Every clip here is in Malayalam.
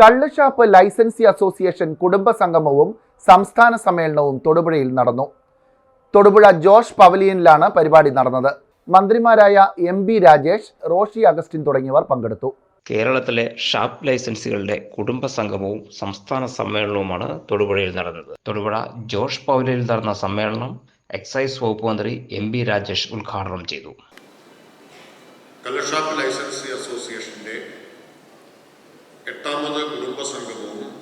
കള്ളുഷാപ്പ് ലൈസൻസി അസോസിയേഷൻ കുടുംബ സംഗമവും സംസ്ഥാന സമ്മേളനവും തൊടുപുഴയിൽ നടന്നു. തൊടുപുഴ ജോഷ് പവലിയനിലാണ് പരിപാടി നടന്നത്. മന്ത്രിമാരായ എം ബി രാജേഷ് റോഷി അഗസ്റ്റിൻ തുടങ്ങിയവർ പങ്കെടുത്തു. കേരളത്തിലെ ഷാപ്പ് ലൈസൻസികളുടെ കുടുംബ സംഗമവും സംസ്ഥാന സമ്മേളനവുമാണ് തൊടുപുഴയിൽ നടന്നത്. തൊടുപുഴ ജോഷ് പൗലയിൽ നടന്ന സമ്മേളനം എക്സൈസ് വകുപ്പ് മന്ത്രി എം ബി രാജേഷ് ഉദ്ഘാടനം ചെയ്തു. കള്ളഷാപ്പ് ലൈസൻസി അസോസിയേഷന്റെ എട്ടാമത് കുടുംബസംഗമവും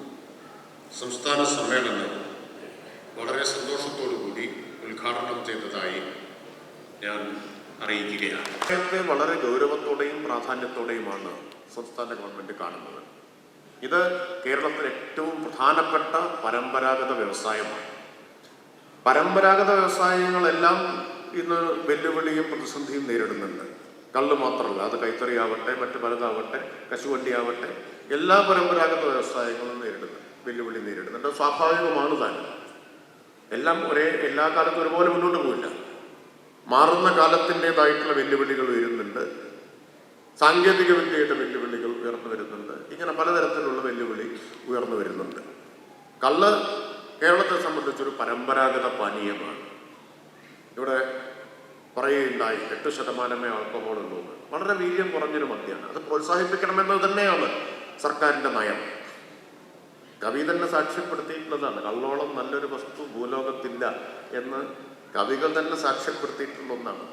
സംസ്ഥാന സമ്മേളനവും വളരെ സന്തോഷത്തോടു കൂടി ഉദ്ഘാടനം ചെയ്തതായി ഞാൻ അറിയിക്കുകയാണ്. വളരെ ഗൗരവത്തോടെയും പ്രാധാന്യത്തോടെയുമാണ് സംസ്ഥാന ഗവൺമെന്റ് കാണുന്നത്. ഇത് കേരളത്തിലെ ഏറ്റവും പ്രധാനപ്പെട്ട പരമ്പരാഗത വ്യവസായമാണ്. പരമ്പരാഗത വ്യവസായങ്ങളെല്ലാം ഇന്ന് വെല്ലുവിളിയും പ്രതിസന്ധിയും നേരിടുന്നുണ്ട്. കള്ള് മാത്രമല്ല അത് കൈത്തറിയാവട്ടെ മറ്റു പലതാവട്ടെ കശുവണ്ടിയാവട്ടെ എല്ലാ പരമ്പരാഗത വ്യവസായങ്ങളും നേരിടുന്നു വെല്ലുവിളി നേരിടുന്നുണ്ട്. സ്വാഭാവികമാണ് താൻ എല്ലാം ഒരേ എല്ലാ കാലത്തും ഒരുപോലെ മുന്നോട്ട് പോയില്ല മാറുന്ന കാലത്തിന്റെതായിട്ടുള്ള വെല്ലുവിളികൾ വരുന്നുണ്ട്. സാങ്കേതിക വിദ്യയുടെ വെല്ലുവിളികൾ ഉയർന്നു വരുന്നുണ്ട്. ഇങ്ങനെ പലതരത്തിലുള്ള വെല്ലുവിളി ഉയർന്നു വരുന്നുണ്ട്. കള്ള് കേരളത്തെ സംബന്ധിച്ചൊരു പരമ്പരാഗത പാനീയമാണ്. ഇവിടെ പറയുകയുണ്ടായി എട്ട് ശതമാനമേ ആൽക്കഹോൾ ഉള്ളൂ വളരെ വീര്യം കുറഞ്ഞൊരു മദ്യമാണ്. അത് പ്രോത്സാഹിപ്പിക്കണമെന്നത് തന്നെയാണ്. സർക്കാരിന്റെ നയം. കവി തന്നെ സാക്ഷ്യപ്പെടുത്തിയിട്ടുള്ളതാണ്. കള്ളോളം നല്ലൊരു വസ്തു ഭൂലോകത്തില്ല എന്ന് കവികൾ തന്നെ സാക്ഷ്യപ്പെടുത്തിയിട്ടുള്ള ഒന്നാണ്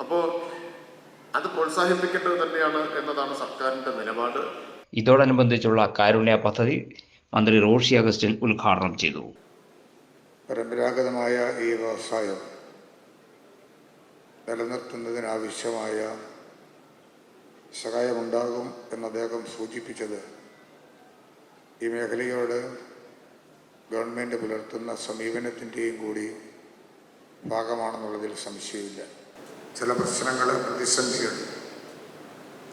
അപ്പോൾ അത് പ്രോത്സാഹിപ്പിക്കേണ്ടത് തന്നെയാണ് എന്നതാണ് സർക്കാരിന്റെ നിലപാട്. ഇതോടനുബന്ധിച്ചുള്ള കാരുണ്യ പദ്ധതി മന്ത്രി റോഷി അഗസ്റ്റിൻ ഉദ്ഘാടനം ചെയ്തു. പരമ്പരാഗതമായ ഈ വ്യവസായം നിലനിർത്തുന്നതിനാവശ്യമായ സഹായമുണ്ടാകും എന്ന് അദ്ദേഹം സൂചിപ്പിച്ചത്. ഈ മേഖലയോട് ഗവൺമെന്റ് പുലർത്തുന്ന സമീപനത്തിന്റെയും കൂടി ഭാഗമാണെന്നുള്ളതിൽ സംശയമില്ല. ചില പ്രശ്നങ്ങൾ പ്രതിസന്ധികൾ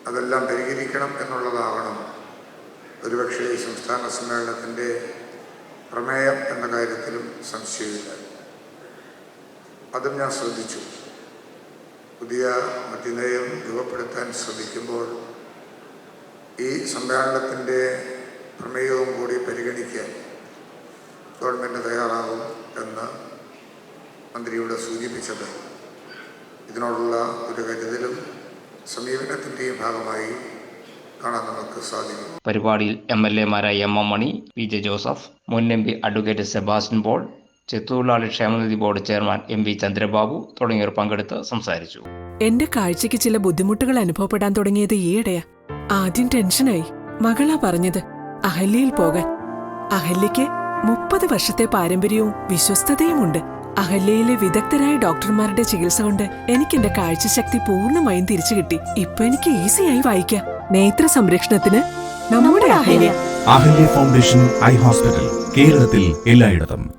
അതെല്ലാം പരിഹരിക്കണം എന്നുള്ളതാകണം. ഒരുപക്ഷെ ഈ സംസ്ഥാന സമ്മേളനത്തിന്റെ പ്രമേയം എന്ന കാര്യത്തിലും സംശയമില്ല. അതും ഞാൻ ശ്രദ്ധിച്ചു. പുതിയ മദ്യനയം രൂപപ്പെടുത്താൻ ശ്രമിക്കുമ്പോൾ ഈ സമ്മേളനത്തിന്റെ പ്രമേയവും കൂടി പരിഗണിക്കാൻ ഗവൺമെന്റ് തയ്യാറാകും എന്ന് മന്ത്രിയോട് സൂചിപ്പിച്ചത്. ഇതിനോടുള്ള ഒരു കരുതലും സമീപനത്തിന്റെയും ഭാഗമായി പരിപാടിയിൽ M L എമാരായ M M Mani P J Joseph മുൻ M P advocate Sebastian Paul ചെത്തുതൊഴിലാളി ക്ഷേമനിധി board chairman M V Chandrababu തുടങ്ങിയവർ പങ്കെടുത്ത് സംസാരിച്ചു. എന്റെ കാഴ്ചയ്ക്ക് ചില ബുദ്ധിമുട്ടുകൾ അനുഭവപ്പെടാൻ തുടങ്ങിയത് ഈയിടെയാ. ആദ്യം ടെൻഷനായി. മകളാ പറഞ്ഞത് അഹല്യയിൽ പോകാൻ. അഹല്യയ്ക്ക് മുപ്പത് വർഷത്തെ പാരമ്പര്യവും വിശ്വസ്തതയുമുണ്ട്. അഹല്യയിലെ വിദഗ്ധരായ ഡോക്ടർമാരുടെ ചികിത്സ കൊണ്ട് എനിക്ക് എന്റെ കാഴ്ചശക്തി പൂർണമായും തിരിച്ചു കിട്ടി. ഇപ്പൊ എനിക്ക് ഈസിയായി വായിക്കാം. നേത്ര സംരക്ഷണത്തിന് നമ്മുടെ Ahalya. Ahalya foundation eye hospital കേരളത്തിൽ എല്ലായിടത്തും.